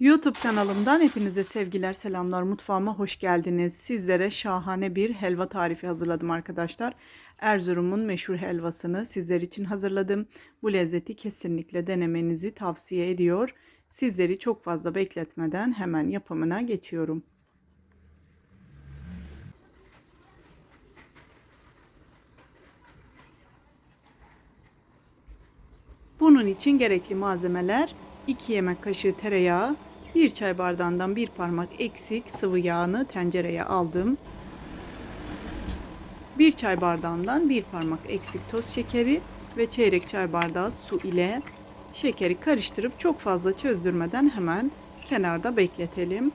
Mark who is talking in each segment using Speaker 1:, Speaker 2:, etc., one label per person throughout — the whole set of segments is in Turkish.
Speaker 1: YouTube kanalımdan hepinize sevgiler, selamlar. Mutfağıma hoş geldiniz. Sizlere şahane bir helva tarifi hazırladım arkadaşlar. Erzurum'un meşhur helvasını sizler için hazırladım. Bu lezzeti kesinlikle denemenizi tavsiye ediyor. Sizleri çok fazla bekletmeden hemen yapımına geçiyorum. Bunun için gerekli malzemeler 2 yemek kaşığı tereyağı, 1 çay bardağından 1 parmak eksik sıvı yağını tencereye aldım. 1 çay bardağından 1 parmak eksik toz şekeri ve çeyrek çay bardağı su ile şekeri karıştırıp çok fazla çözdürmeden hemen kenarda bekletelim.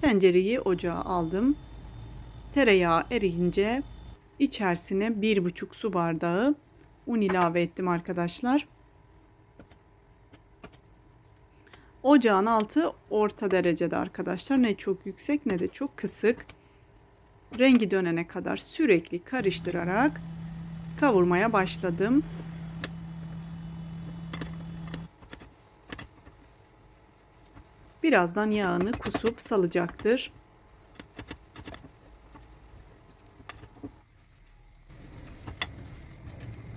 Speaker 1: Tencereyi ocağa aldım. Tereyağı eriyince içerisine 1,5 su bardağı un ilave ettim arkadaşlar. Ocağın altı orta derecede arkadaşlar. Ne çok yüksek ne de çok kısık. Rengi dönene kadar sürekli karıştırarak kavurmaya başladım. Birazdan yağını kusup salacaktır.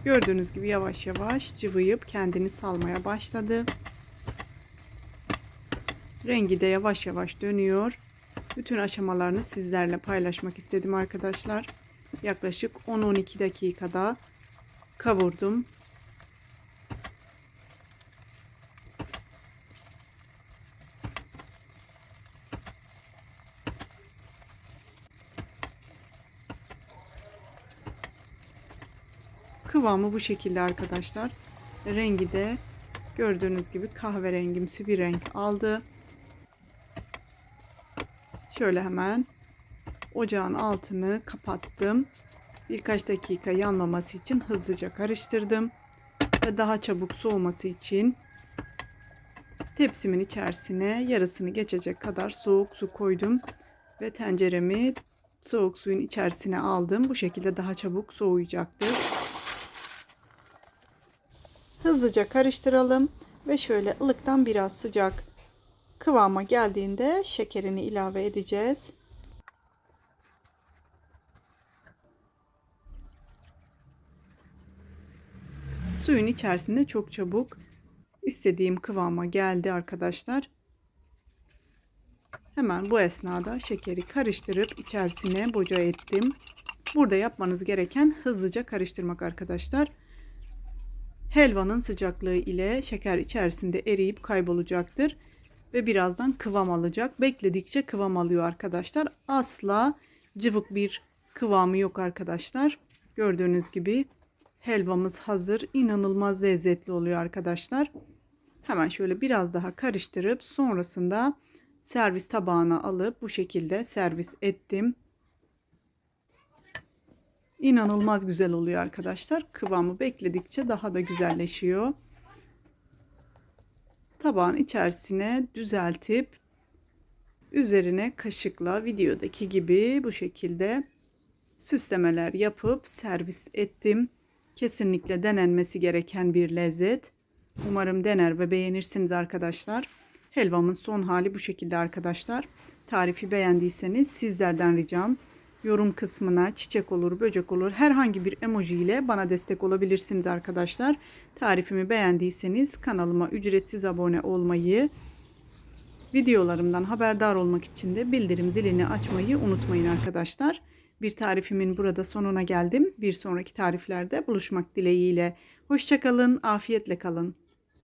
Speaker 1: Gördüğünüz gibi yavaş yavaş cıvıyıp kendini salmaya başladı. Rengi de yavaş yavaş dönüyor. Bütün aşamalarını sizlerle paylaşmak istedim arkadaşlar. Yaklaşık 10-12 dakikada kavurdum. Kıvamı bu şekilde arkadaşlar. Rengi de gördüğünüz gibi kahverengimsi bir renk aldı. Şöyle hemen ocağın altını kapattım. Birkaç dakika yanmaması için hızlıca karıştırdım. Ve daha çabuk soğuması için tepsimin içerisine yarısını geçecek kadar soğuk su koydum. Ve tenceremi soğuk suyun içerisine aldım. Bu şekilde daha çabuk soğuyacaktır. Hızlıca karıştıralım ve şöyle ılıktan biraz sıcak kıvama geldiğinde şekerini ilave edeceğiz. Suyun içerisinde çok çabuk istediğim kıvama geldi arkadaşlar. Hemen bu esnada şekeri karıştırıp içerisine boca ettim. Burada yapmanız gereken hızlıca karıştırmak arkadaşlar. Helvanın sıcaklığı ile şeker içerisinde eriyip kaybolacaktır ve birazdan kıvam alacak. Bekledikçe kıvam alıyor arkadaşlar. Asla cıvık bir kıvamı yok arkadaşlar. Gördüğünüz gibi helvamız hazır. İnanılmaz lezzetli oluyor arkadaşlar. Hemen şöyle biraz daha karıştırıp sonrasında servis tabağına alıp bu şekilde servis ettim. İnanılmaz güzel oluyor arkadaşlar. Kıvamı bekledikçe daha da güzelleşiyor. Tabağın içerisine düzeltip üzerine kaşıkla videodaki gibi bu şekilde süslemeler yapıp servis ettim. Kesinlikle denenmesi gereken bir lezzet. Umarım dener ve beğenirsiniz arkadaşlar. Helvamın son hali bu şekilde arkadaşlar. Tarifi beğendiyseniz sizlerden ricam yorum kısmına çiçek olur, böcek olur herhangi bir emoji ile bana destek olabilirsiniz arkadaşlar. Tarifimi beğendiyseniz kanalıma ücretsiz abone olmayı, videolarımdan haberdar olmak için de bildirim zilini açmayı unutmayın arkadaşlar. Bir tarifimin burada sonuna geldim. Bir sonraki tariflerde buluşmak dileğiyle. Hoşçakalın, afiyetle kalın.